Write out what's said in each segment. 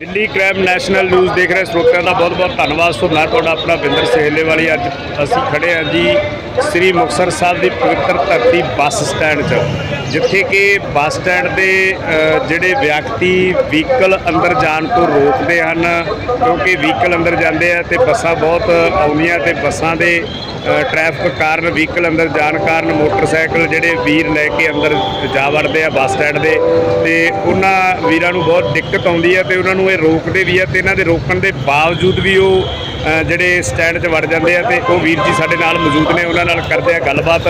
Delhi crime national news ਦੇਖ ਰਹੇ ਸਰੋਤਿਆਂ ਦਾ ਬਹੁਤ-ਬਹੁਤ ਧੰਨਵਾਦ। ਸੋ ਮੈਂ ਤੁਹਾਡਾ ਆਪਣਾ ਬਿੰਦਰ ਸਹੇਲੇ ਵਾਲੀ ਅੱਜ ਅਸੀਂ ਖੜੇ ਹਾਂ ਜੀ, ਸ੍ਰੀ ਮੁਕਤਸਰ ਸਾਹਿਬ ਦੀ ਪਵਿੱਤਰ ਧਰਤੀ ਬੱਸ ਸਟੈਂਡ 'ਚ। ਜਿੱਥੇ ਕਿ ਬੱਸ ਸਟੈਂਡ ਦੇ ਜਿਹੜੇ ਵਿਅਕਤੀ ਵਹੀਕਲ ਅੰਦਰ ਜਾਣ ਤੋਂ ਰੋਕਦੇ ਹਨ ਕਿਉਂਕਿ ਵਹੀਕਲ ਅੰਦਰ ਜਾਂਦੇ ਆ ਤੇ ਬੱਸਾਂ ਬਹੁਤ ਆਉਂਦੀਆਂ ਤੇ ਬੱਸਾਂ ਦੇ ਅ, ਟ੍ਰੈਫਿਕ ਕਾਰਨ ਵਹੀਕਲ ਅੰਦਰ ਜਾਣ ਕਾਰਨ ਮੋਟਰਸਾਈਕਲ ਜਿਹੜੇ ਵੀਰ ਲੈ ਕੇ ਅੰਦਰ ਜਾ ਵੜਦੇ ਆ ਬੱਸ ਸਟੈਂਡ ਦੇ ਤੇ ਉਹਨਾਂ ਵੀਰਾਂ ਨੂੰ ਬਹੁਤ ਦਿੱਕਤ ਆਉਂਦੀ ਹੈ ਤੇ ਉਹਨਾਂ ਨੂੰ ਇਹ ਰੋਕਦੇ ਵੀ ਆ ਤੇ ਇਹਨਾਂ ਦੇ ਰੋਕਣ ਦੇ ਬਾਵਜੂਦ ਵੀ ਉਹ ਜਿਹੜੇ ਸਟੈਂਡ 'ਚ ਵੜ ਜਾਂਦੇ ਆ ਤੇ ਉਹ ਵੀਰ ਜੀ ਸਾਡੇ ਨਾਲ ਮੌਜੂਦ ਨੇ ਉਹਨਾਂ ਨਾਲ ਕਰਦੇ ਆ ਗੱਲਬਾਤ।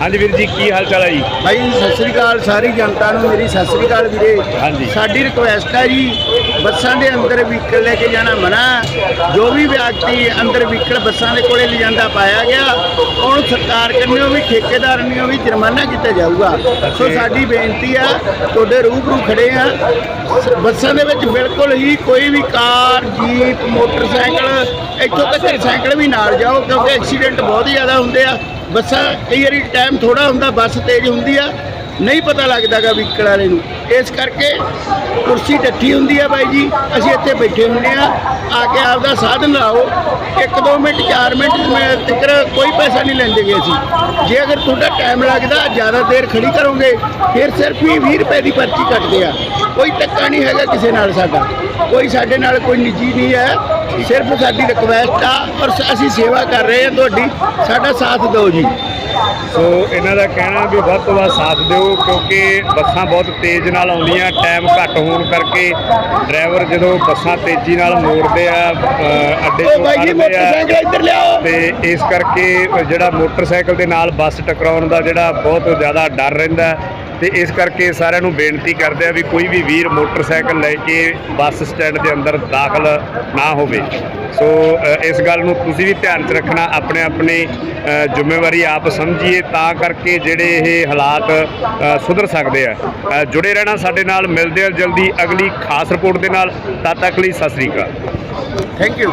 ਹਾਂਜੀ ਵੀਰ ਜੀ ਕੀ ਹਾਲ ਚਾਲ ਹੈ ਜੀ? ਭਾਈ ਸਤਿ ਸ੍ਰੀ ਅਕਾਲ ਸਾਰੀ ਜਨਤਾ ਨੂੰ ਮੇਰੀ ਸਤਿ ਸ੍ਰੀ ਅਕਾਲ ਵੀਰੇ। ਹਾਂਜੀ। ਸਾਡੀ ਰਿਕੁਐਸਟ ਹੈ ਜੀ ਬੱਸਾਂ ਦੇ ਅੰਦਰ ਵਹੀਕਲ ਲੈ ਕੇ ਜਾਣਾ ਮਨਾ। ਜੋ ਵੀ ਵਿਅਕਤੀ ਅੰਦਰ ਵਹੀਕਲ ਬੱਸਾਂ ਦੇ ਕੋਲੇ ਲਿਜਾਂਦਾ ਪਾਇਆ ਗਿਆ ਉਹਨੂੰ ਸਰਕਾਰ ਕੰਨਿਓ ਵੀ ਠੇਕੇਦਾਰ ਕੰਨਿਓ ਵੀ ਜੁਰਮਾਨਾ ਕੀਤਾ ਜਾਊਗਾ। ਸੋ ਸਾਡੀ ਬੇਨਤੀ ਆ ਤੁਹਾਡੇ ਰੂਬਰੂ ਖੜੇ ਆ। ਬੱਸਾਂ ਦੇ ਵਿੱਚ ਬਿਲਕੁਲ ਹੀ ਕੋਈ ਵੀ ਕਾਰ ਜੀਪ ਮੋਟਰਸਾਈਕਲ ਇੱਥੋਂ ਤੱਕ ਸਾਈਕਲ ਵੀ ਨਾਲ ਜਾਓ, ਕਿਉਂਕਿ ਐਕਸੀਡੈਂਟ ਬਹੁਤ ਜ਼ਿਆਦਾ ਹੁੰਦੇ ਆ। ਬੱਸਾਂ ਕਈ ਵਾਰੀ ਟਾਈਮ ਥੋੜਾ ਹੁੰਦਾ, ਬੱਸ ਤੇਜ਼ ਹੁੰਦੀ ਆ। ਨਹੀਂ ਪਤਾ ਲੱਗਦਾਗਾ ਵਹੀਕਲ ਵਾਲੇ ਨੂੰ। ਇਸ ਕਰਕੇ ਕੁਰਸੀ ਡੱਠੀ ਹੁੰਦੀ ਆ ਬਾਈ ਜੀ। ਅਸੀਂ ਇੱਥੇ ਬੈਠੇ ਹੁੰਦੇ ਆ। ਆ ਕੇ ਆਪਦਾ ਸਾਧਨ ਲਾਓ। 1-2 ਮਿੰਟ 4 ਮਿੰਟ, ਮੈਂ ਤੱਕਰ ਕੋਈ ਪੈਸਾ ਨਹੀਂ ਲੈਂਦੇ ਗੇ ਅਸੀਂ। ਜੇ ਅਗਰ ਤੁਹਾਡਾ ਟਾਈਮ ਲੱਗਦਾ, ਜ਼ਿਆਦਾ ਦੇਰ ਖੜੀ ਕਰੋਗੇ, ਫਿਰ ਸਿਰਫ ਹੀ 20 ਰੁਪਏ ਦੀ ਪਰਚੀ ਕੱਟਦੇ ਆ। ਕੋਈ ਧੱਕਾ ਨਹੀਂ ਹੈਗਾ ਕਿਸੇ ਨਾਲ ਸਾਡਾ। ਕੋਈ ਸਾਡੇ ਨਾਲ ਕੋਈ ਨਿੱਜੀ ਨਹੀਂ ਹੈ। ਸਿਰਫ ਸਾਡੀ ਰਿਕਵੈਸਟ ਆ ਸ- ਅਸੀਂ ਸੇਵਾ ਕਰ ਰਹੇ ਹਾਂ ਤੁਹਾਡੀ ਸਾਡਾ ਸਾਥ ਦਿਓ ਜੀ। ਸੋ ਇਹਨਾਂ ਦਾ ਕਹਿਣਾ ਵੀ ਵੱਧ ਤੋਂ ਵੱਧ ਸਾਥ ਦਿਓ ਕਿਉਂਕਿ ਬੱਸਾਂ ਬਹੁਤ ਤੇਜ਼ ਨਾਲ ਆਉਂਦੀਆਂ ਟਾਈਮ ਘੱਟ ਹੋਣ ਕਰਕੇ ਡਰਾਈਵਰ ਜਦੋਂ ਬੱਸਾਂ ਤੇਜ਼ੀ ਨਾਲ ਮੋੜਦੇ ਆ ਅੱਡੇ ਤੋਂ ਕੱਢਦੇ ਆ ਤੇ ਇਸ ਕਰਕੇ ਜਿਹੜਾ ਮੋਟਰਸਾਈਕਲ ਦੇ ਨਾਲ ਬੱਸ ਟਕਰਾਉਣ ਦਾ ਜਿਹੜਾ ਬਹੁਤ ਜ਼ਿਆਦਾ ਡਰ ਰਹਿੰਦਾ ਤੇ ਇਸ ਕਰਕੇ ਸਾਰਿਆਂ ਨੂੰ ਬੇਨਤੀ ਕਰਦੇ ਆ ਵੀ ਕੋਈ ਵੀ ਵੀਰ ਮੋਟਰਸਾਈਕਲ ਲੈ ਕੇ ਬੱਸ ਸਟੈਂਡ ਦੇ ਅੰਦਰ ਦਾਖਲ ਨਾ ਹੋਵੇ। ਸੋ ਇਸ ਗੱਲ ਨੂੰ ਤੁਸੀਂ ਵੀ ਧਿਆਨ 'ਚ ਰੱਖਣਾ ਆਪਣੇ ਆਪਣੇ ਜ਼ਿੰਮੇਵਾਰੀ ਆਪ ਸਮਝੀਏ ਤਾਂ ਕਰਕੇ ਜਿਹੜੇ ਇਹ ਹਾਲਾਤ ਸੁਧਰ ਸਕਦੇ ਆ। ਜੁੜੇ ਰਹਿਣਾ ਸਾਡੇ ਨਾਲ, ਮਿਲਦੇ ਆ ਜਲਦੀ। ਅਗਲੀ ਖਾਸ ਰਿਪੋਰਟ ਦੇ ਨਾਲ, ਤਦ ਤੱਕ ਲਈ ਸਤਿ ਸ੍ਰੀ ਅਕਾਲ। Thank you